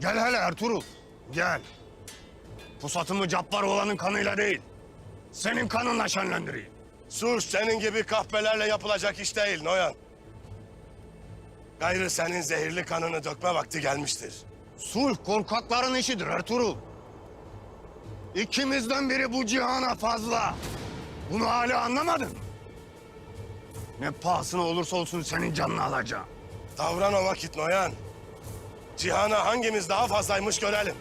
Gel hele Ertuğrul. Gel. Pusatımı Cabbar olanın kanıyla değil. Senin kanınla şenlendireyim. Sulh senin gibi kahpelerle yapılacak iş değil Noyan. Gayrı senin zehirli kanını dökme vakti gelmiştir. Sulh korkakların işidir Ertuğrul. İkimizden biri bu cihana fazla. Bunu hala anlamadın mı? Ne pahasına olursa olsun senin canını alacağım. Davran o vakit Noyan. Cihana hangimiz daha fazlaymış görelim.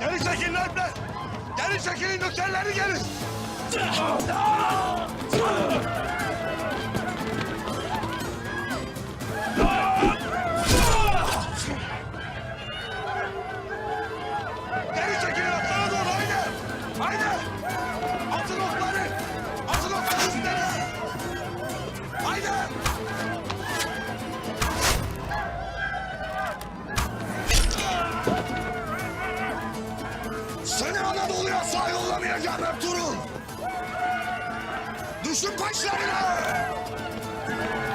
Geri çekilin alpler! Geri çekilin nökerleri gelin! Geri çekilin atlara doğru haydi! Haydi! Atın okları! Atın okları üstlerine! Haydi! Seni Anadolu'ya sağ yollamayacağım Ertuğrul. Düşün başlarına!